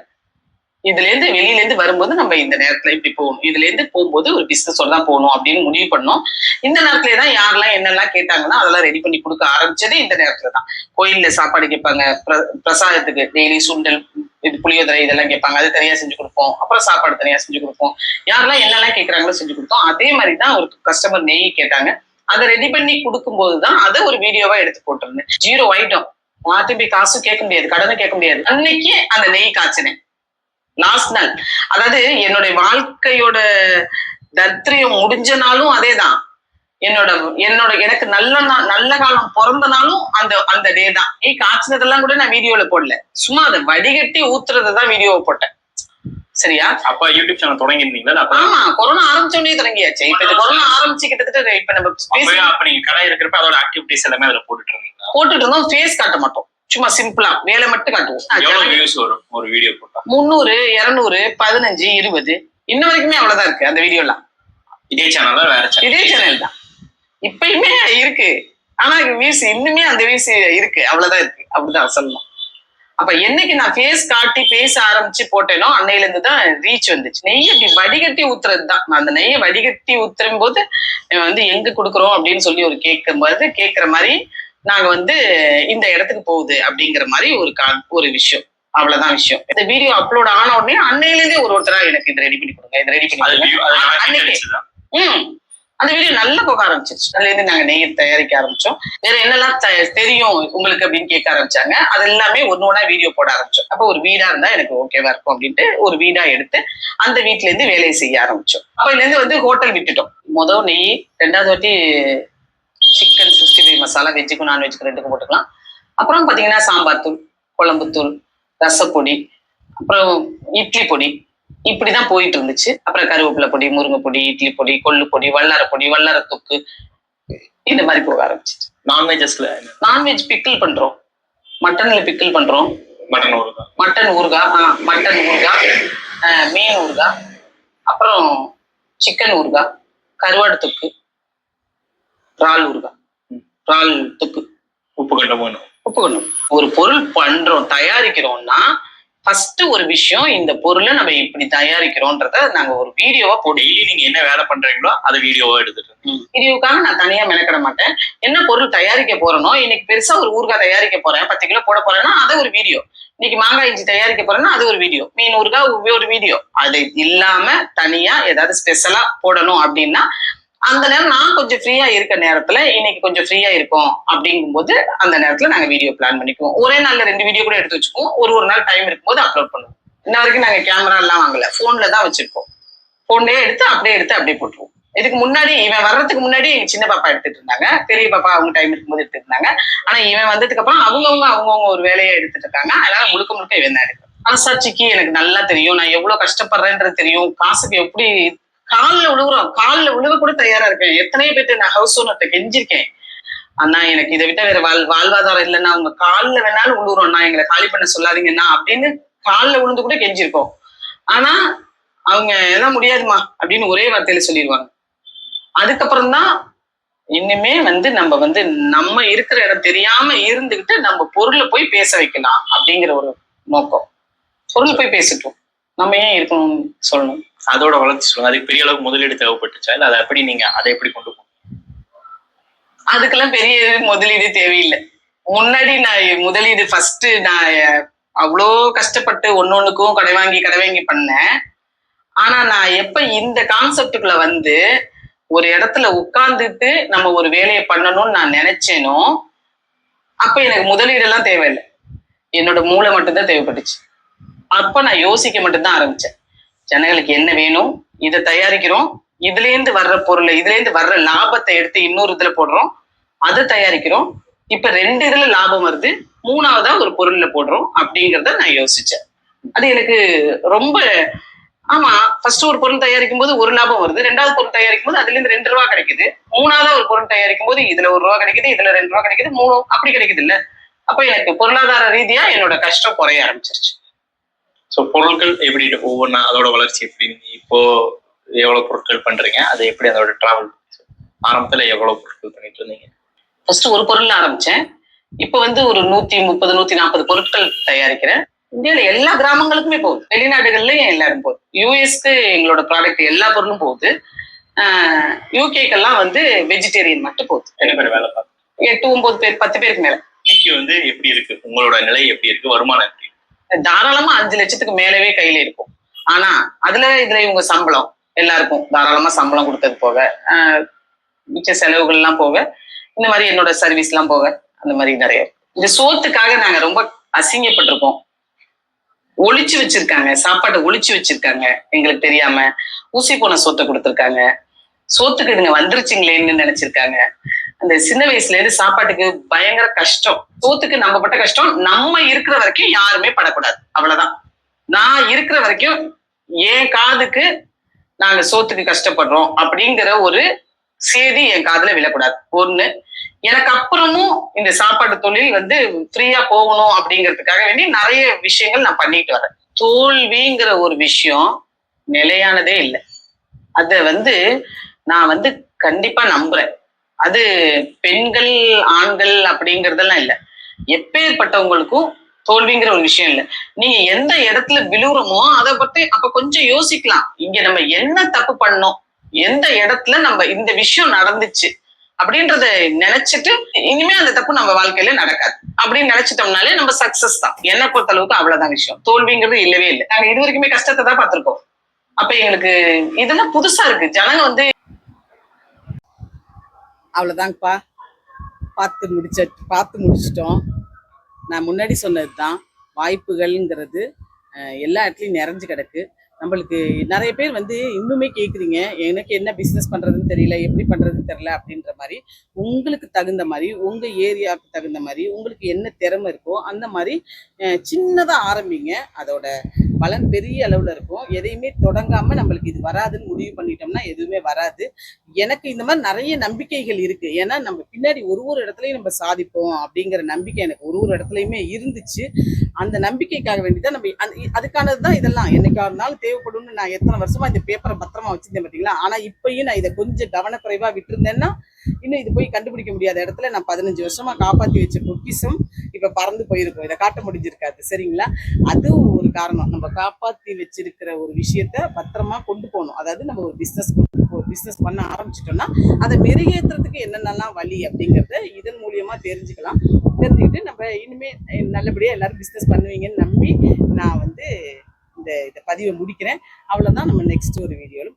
இதுல இருந்து வெளியில இருந்து வரும்போது நம்ம இந்த நேரத்துல இப்படி போகணும். இதுல இருந்து போகும்போது ஒரு பிசினஸோட தான் போகணும் அப்படின்னு முடிவு பண்ணோம். இந்த நேரத்துல தான் யாரெல்லாம் என்னெல்லாம் கேட்டாங்கன்னா அதெல்லாம் ரெடி பண்ணி கொடுக்க ஆரம்பிச்சது இந்த நேரத்துல தான். கோயில்ல சாப்பாடு கேட்பாங்க. பிர- பிரசாதத்துக்கு டெய்லி சுண்டல் இது புளியோதரை இதெல்லாம் கேட்பாங்க. அது தனியா செஞ்சு கொடுப்போம். அப்புறம் சாப்பாடு தனியா செஞ்சு கொடுப்போம். யாரெல்லாம் என்னெல்லாம் கேட்கறாங்களோ செஞ்சு கொடுத்தோம். அதே மாதிரி தான் ஒரு கஸ்டமர் நெய் கேட்டாங்க. அதை ரெடி பண்ணி கொடுக்கும்போது தான் அதை ஒரு வீடியோவா எடுத்து போட்டிருந்தேன். ஜீரோ ஆயிட்டோம் போய் காசும் கேட்க முடியாது. கடனும் கேட்க முடியாது. அன்னைக்கு அந்த நெய் காய்ச்சினேன். நாள் அதாவது என்னுடைய வாழ்க்கையோட தத்ரியம் முடிஞ்ச நாளும் அதேதான். என்னோட என்னோட எனக்கு நல்ல நா- நல்ல காலம் பிறந்த நாளும் அந்த அந்த டே தான். நீ காய்ச்சினதெல்லாம் கூட நான் வீடியோல போடல. சும்மா அதை வடிகட்டி ஊத்துறதை தான் வீடியோவை போட்டேன். சரியா? அப்ப யூடியூப் சேனல் தொடங்கி இருந்தீங்களா அப்ப ஆமா கொரோனா ஆரம்பிச்ச உடனே தொடங்கியாச்சு. இப்ப இது கொரோனா ஆரம்பிச்சு கிட்டத்தட்ட இப்ப நம்ம அப்ப நீங்க கடை இருக்கிறப்ப அதோட ஆக்டிவிட்டிஸ் எல்லாமே அதுல போட்டுட்டு இருந்தீங்களா? போட்டுட்டு இருந்தோம். ஃபேஸ் காட்ட மாட்டோம். சும்மா சிம்பிளா வேலை மட்டும் காட்டுவோம். ஒரு வீடியோ போட்டா. முந்நூறு இருநூறு பதினஞ்சு இருபது. இன்ன வரைக்குமே அவ்வளவுதான் இருக்கு அந்த வீடியோலாம் இதே சேனல்ல வேற சேனல் இதே சேனல் தான். இப்பயுமே இருக்கு. ஆனா வியூஸ் இன்னுமே அந்த வியூஸ் இருக்கு. அவ்வளவுதான் இருக்கு. அப்படிதான் சொல்லணும். அப்ப என்னைக்கு நான் ஃபேஸ் காட்டி பேச ஆரம்பிச்சு போட்டேனோ அன்னையில இருந்து தான் ரீச் வந்துச்சு. நெய்யை இப்படி வடிகட்டி ஊத்துறது தான் நான் அந்த நெய்யை வடிகட்டி ஊத்துறும் போது வந்து எங்க கொடுக்குறோம் அப்படின்னு சொல்லி ஒரு கேட்கும் போது கேட்கிற மாதிரி நாங்க வந்து இந்த இடத்துக்கு போகுது அப்படிங்கிற மாதிரி ஒரு ஒரு விஷயம். அவ்வளவுதான் விஷயம். இந்த வீடியோ அப்லோட் ஆன உடனே அன்னையில இருந்தே ஒரு ஒருத்தரா எனக்கு இது ரெடி பண்ணி கொடுங்க. இது ரெடி பண்ணி. ம். அந்த வீடியோ நல்லா போக ஆரம்பிச்சிருச்சு. அதுல இருந்து நாங்க நெய் தயாரிக்க ஆரம்பிச்சோம். வேற என்னெல்லாம் தெரியும் உங்களுக்கு அப்படின்னு கேட்க ஆரம்பிச்சாங்க. அது எல்லாமே ஒண்ணு ஒண்ணா வீடியோ போட ஆரம்பிச்சோம். அப்போ ஒரு வீடா இருந்தா எனக்கு ஓகேவா இருக்கும் அப்படின்ட்டு ஒரு வீடா எடுத்து அந்த வீட்ல இருந்து வேலையை செய்ய ஆரம்பிச்சோம். அப்ப இருந்து வந்து ஹோட்டல் விட்டுட்டோம். முதல் நெய் ரெண்டாவது வாட்டி சிக்கன் சிக்ஸ்டி ஃபைவ் மசாலா வெஜ்ஜுக்கும் நான்வெஜ்ஜுக்கு ரெண்டுக்கும் போட்டுக்கலாம். அப்புறம் பாத்தீங்கன்னா சாம்பார் தூள் குழம்பு தூள் ரசப்பொடி அப்புறம் இட்லி பொடி. இப்படிதான் போயிட்டு இருந்துச்சு. அப்புறம் கருவேப்பிலை பொடி முருங்கை பொடி இட்லி பொடி கொள்ளு பொடி வல்லார பொடி வல்லார தொக்கு இந்த மாதிரி போக ஆரம்பிச்சிச்சு. நான்வெஜ்ஸ்ல நான்வெஜ் பிக்கிள் பண்றோம். மட்டன்ல பிக்கிள் பண்றோம். மட்டன் ஊறுகாய். மட்டன் ஊறுகாய் மட்டன் ஊறுகாய் மீன் ஊறுகாய் அப்புறம் சிக்கன் ஊறுகாய் கருவாடு தொக்கு இறால் ஊறுகாய் இறால் தொக்கு உப்பு கண்டம் வேணும் உப்பு கண்ணும் ஒரு பொருள் பண்றோம் தயாரிக்கிறோம்னா ஃபர்ஸ்ட் ஒரு விஷயம் இந்த பொருளை நம்ம இப்படி தயாரிக்கிறோன்றத நாங்க ஒரு வீடியோவா போட்டு டெய்லி நீங்க என்ன வேலை பண்றீங்களோ அதை வீடியோவா எடுத்துட்டு. வீடியோக்காக நான் தனியா மெனக்கிட மாட்டேன். என்ன பொருள் தயாரிக்க போறேனோ இன்னைக்கு பெருசா ஒரு ஊறுகாய் தயாரிக்க போறேன் பத்து கிலோ போட போறேன்னா அது ஒரு வீடியோ இன்னைக்கு மாங்காய் இஞ்சி தயாரிக்க போறேன்னா அது ஒரு வீடியோ மீன் ஊறுகாய் ஒரு வீடியோ அது இல்லாம தனியா ஏதாவது ஸ்பெஷலா போடணும் அப்படின்னா அந்த நேரம் நான் கொஞ்சம் ஃப்ரீயா இருக்க நேரத்துல இன்னைக்கு கொஞ்சம் ஃப்ரீயா இருக்கும் அப்படிங்கும்போது அந்த நேரத்துல நாங்க வீடியோ பிளான் பண்ணிக்குவோம். ஒரே நாள்ல ரெண்டு வீடியோ கூட எடுத்து வச்சுக்குவோம். ஒரு ஒரு நாள் டைம் இருக்கும்போது அப்லோட் பண்ணுவோம். இன்ன வரைக்கும் நாங்க கேமரா எல்லாம் வாங்கல. போன்ல தான் வச்சிருக்கோம் போன்லயே எடுத்து அப்படியே எடுத்து அப்படியே போட்டுருவோம். இதுக்கு முன்னாடி இவன் வர்றதுக்கு முன்னாடி எங்க சின்ன பாப்பா எடுத்துட்டு இருந்தாங்க. பெரிய பாப்பா அவங்க டைம் இருக்கும்போது எடுத்துட்டு இருந்தாங்க. ஆனா இவன் வந்ததுக்கு அப்புறம் அவங்கவுங்க அவங்கவுங்க ஒரு வேலையை எடுத்துட்டு இருக்காங்க. அதனால முழுக்க முழுக்க இவன் தான் எடுக்கும் மனசாட்சிக்கு எனக்கு நல்லா தெரியும். நான் எவ்வளவு கஷ்டப்படுறேன்றது தெரியும். காசுக்கு எப்படி காலில் விழுகுறோம் காலில் விழுக கூட தயாரா இருக்கேன். எத்தனையோ பேர்த்து நான் ஹவுஸ் ஓனர்கிட்ட கெஞ்சிருக்கேன். அண்ணா எனக்கு இதை விட்ட வேற வாழ் வாழ்வாதாரம் இல்லைன்னா உங்க காலில் வேணாலும் விழுகுறோம் நான் எங்களை காலி பண்ண சொல்லாதீங்கண்ணா அப்படின்னு காலில் விழுந்து கூட கெஞ்சிருக்கோம். ஆனா அவங்க எல்லாம் முடியாதுமா அப்படின்னு ஒரே வார்த்தையில சொல்லிடுவாங்க. அதுக்கப்புறம் தான் இன்னுமே வந்து நம்ம வந்து நம்ம இருக்கிற இடம் தெரியாம இருந்துகிட்டு நம்ம பொருளை போய் பேச வைக்கலாம் அப்படிங்கிற ஒரு நோக்கம். பொருள் போய் பேசிட்டோம். நம்ம ஏன் இருக்கணும்னு சொல்லணும்? அதோட வளர்ச்சி சொல்லுங்க அதுக்கு பெரிய அளவுக்கு முதலீடு தேவைப்பட்டுச்சா? இல்ல அதை எப்படி நீங்க அதை எப்படி கொண்டு போகணும்? அதுக்கெல்லாம் பெரிய முதலீடு தேவையில்லை. முன்னாடி நான் முதலீடு ஃபர்ஸ்ட் நான் அவ்வளோ கஷ்டப்பட்டு ஒன்னொன்னுக்கும் கடை வாங்கி கடை வாங்கி பண்ணேன். ஆனா நான் எப்ப இந்த கான்செப்டுக்குள்ள வந்து ஒரு இடத்துல உட்கார்ந்துட்டு நம்ம ஒரு வேலையை பண்ணணும்னு நான் நினைச்சேனோ அப்ப எனக்கு முதலீடு எல்லாம் தேவையில்லை. என்னோட மூளை மட்டும்தான் தேவைப்பட்டுச்சு. அப்ப நான் யோசிக்க மட்டும்தான் ஆரம்பிச்சேன். ஜனங்களுக்கு என்ன வேணும்? இதை தயாரிக்கிறோம். இதுல இருந்து வர்ற பொருளை இதுல இருந்து வர்ற லாபத்தை எடுத்து இன்னொரு இதுல போடுறோம். அதை தயாரிக்கிறோம். இப்ப ரெண்டு இதுல லாபம் வருது. மூணாவதா ஒரு பொருள்ல போடுறோம் அப்படிங்கறத நான் யோசிச்சேன். அது எனக்கு ரொம்ப ஆமா ஃபர்ஸ்ட் ஒரு பொருள் தயாரிக்கும் போது ஒரு லாபம் வருது. ரெண்டாவது பொருள் தயாரிக்கும் போது அதுல இருந்து ரெண்டு ரூபா கிடைக்குது. மூணாவதா ஒரு பொருள் தயாரிக்கும் போது இதுல ஒரு ரூபா கிடைக்குது இதுல ரெண்டு ரூபா கிடைக்குது மூணு அப்படி கிடைக்குது இல்ல அப்ப எனக்கு பொருளாதார ரீதியா என்னோட கஷ்டம் குறைய ஆரம்பிச்சிருச்சு. ஸோ பொருட்கள் எப்படி ஒவ்வொன்றா அதோட வளர்ச்சி எப்படி? நீங்க இப்போ எவ்வளவு பொருட்கள் பண்றீங்க? அதை எப்படி அதோட டிராவல் ஆரம்பத்துல எவ்வளவு பொருட்கள் பண்ணிட்டு இருந்தீங்க? ஃபர்ஸ்ட் ஒரு பொருள் ஆரம்பிச்சேன். இப்போ வந்து ஒரு நூத்தி முப்பது நூத்தி நாற்பது பொருட்கள் தயாரிக்கிறேன். இந்தியால எல்லா கிராமங்களுக்குமே போகுது. வெளிநாடுகள்லயும் எல்லாரும் போகுது. யூஎஸ்க்கு எங்களோட ப்ராடக்ட் எல்லா பொருளும் போகுது. யூகேக்கெல்லாம் வந்து வெஜிடேரியன் மட்டும் போகுது. என்ன பேர் வேலை பார்த்து எட்டு ஒன்பது பேர் பத்து பேருக்கு மேல. இன்னைக்கு வந்து எப்படி இருக்கு? உங்களோட நிலை எப்படி இருக்கு? வருமானம் தாராளமா அஞ்சு லட்சத்துக்கு மேலவே கையில இருக்கும். ஆனா அதுல இதுல இவங்க சம்பளம். எல்லாருக்கும் தாராளமா சம்பளம் கொடுத்தது போக ஆஹ் மிச்ச செலவுகள் எல்லாம் போக இந்த மாதிரி என்னோட சர்வீஸ் எல்லாம் போக அந்த மாதிரி நிறைய இந்த சோத்துக்காக நாங்க ரொம்ப அசிங்கப்பட்டிருக்கோம். ஒழிச்சு வச்சிருக்காங்க சாப்பாட்டை ஒழிச்சு வச்சிருக்காங்க எங்களுக்கு தெரியாம ஊசி போன சோத்தை கொடுத்துருக்காங்க. சோத்துக்கு இதுங்க வந்துருச்சுங்களேன்னு நினைச்சிருக்காங்க. அந்த சின்ன வயசுல இருந்து சாப்பாட்டுக்கு பயங்கர கஷ்டம். சோத்துக்கு நம்ம பட்ட கஷ்டம் நம்ம இருக்கிற வரைக்கும் யாருமே படக்கூடாது. அவ்வளவுதான். நான் இருக்கிற வரைக்கும் என் காதுக்கு நாங்க சோத்துக்கு கஷ்டப்படுறோம் அப்படிங்கிற ஒரு செய்தி என் காதுல விழக்கூடாது. ஒண்ணு எனக்கு அப்புறமும் இந்த சாப்பாடு தொழில் வந்து ஃப்ரீயா போகணும் அப்படிங்கிறதுக்காக வேண்டி நிறைய விஷயங்கள் நான் பண்ணிட்டு வரேன். தோல்விங்கிற ஒரு விஷயம் நிலையானதே இல்லை. அத வந்து நான் வந்து கண்டிப்பா நம்புறேன். அது பெண்கள் ஆண்கள் அப்படிங்கறதெல்லாம் இல்லை. எப்பேற்பட்டவங்களுக்கும் தோல்விங்கிற ஒரு விஷயம் இல்ல. நீங்க எந்த இடத்துல விழுறமோ அதை பத்தி அப்ப கொஞ்சம் யோசிக்கலாம். இங்க நம்ம என்ன தப்பு பண்ணோம்? எந்த இடத்துல நம்ம இந்த விஷயம் நடந்துச்சு? அப்படின்றத நினைச்சிட்டு இனிமே அந்த தப்பு நம்ம வாழ்க்கையில நடக்காது. அப்படின்னு நினைச்சிட்டோம்னாலே நம்ம சக்சஸ் தான். என்ன பொறுத்த அளவுக்கு அவ்வளவுதான் விஷயம். தோல்விங்கிறது இல்லவே இல்லை. நாங்க இது வரைக்குமே கஷ்டத்தை தான் பார்த்திருக்கோம். அப்ப எங்களுக்கு இதெல்லாம் புதுசா இருக்கு. ஜனங்க வந்து அவ்வளோதாங்கப்பா பார்த்து முடிச்ச பார்த்து முடிச்சிட்டோம். நான் முன்னாடி சொன்னது தான் வாய்ப்புகள்ங்கிறது எல்லா இடத்துலையும் நிறைஞ்சு கிடக்கு. நம்மளுக்கு நிறைய பேர் வந்து இன்னுமே கேட்குறீங்க எனக்கு என்ன பிஸ்னஸ் பண்ணுறதுன்னு தெரியல எப்படி பண்ணுறதுன்னு தெரியல அப்படின்ற மாதிரி உங்களுக்கு தகுந்த மாதிரி உங்கள் ஏரியாவுக்கு தகுந்த மாதிரி உங்களுக்கு என்ன திறமை இருக்கோ அந்த மாதிரி சின்னதாக ஆரம்பிங்க. அதோட பலன் பெரிய அளவில் இருக்கும். எதையுமே தொடங்காமல் நம்மளுக்கு இது வராதுன்னு முடிவு பண்ணிட்டோம்னா எதுவுமே வராது. எனக்கு இந்த மாதிரி நிறைய நம்பிக்கைகள் இருக்கு. ஏன்னா நம்ம பின்னாடி ஒரு ஒரு இடத்துலையும் நம்ம சாதிப்போம் அப்படிங்கிற நம்பிக்கை எனக்கு ஒரு ஒரு இடத்துலையுமே இருந்துச்சு. அந்த நம்பிக்கைக்காக வேண்டிதான் நம்ம அதுக்கானது தான் இதெல்லாம். என்னைக்கா இருந்தாலும் தேவைப்படும்னு நான் எத்தனை வருஷமா இந்த பேப்பரை பத்திரமா வச்சிருந்தேன் பார்த்தீங்களா ஆனா இப்பயும் நான் இதை கொஞ்சம் கவனக்குறைவா விட்டுருந்தேன்னா இன்னும் இது போய் கண்டுபிடிக்க முடியாத இடத்துல நான் பதினஞ்சு வருஷமா காப்பாத்தி வச்ச பொக்கிஷம் இப்ப பறந்து போயிருக்கும். இதை காட்ட முடிஞ்சிருக்காது. சரிங்களா? அதுவும் ஒரு காரணம். நம்ம காப்பாத்தி வச்சிருக்கிற ஒரு விஷயத்த பத்திரமா கொண்டு போகணும். அதாவது நம்ம ஒரு பிசினஸ் பிசினஸ் பண்ண ஆரம்பிச்சிட்டோம்னா அதை மெருகேற்றுறதுக்கு என்னென்னலாம் வழி அப்படிங்கிறத இதன் மூலியமா தெரிஞ்சுக்கலாம். தெரிஞ்சுக்கிட்டு நம்ம இனிமே நல்லபடியா எல்லாரும் பிசினஸ் பண்ணுவீங்கன்னு நம்பி நான் வந்து இந்த இதை பதிவை முடிக்கிறேன். அவ்வளோதான் நம்ம நெக்ஸ்ட் ஒரு வீடியோவில்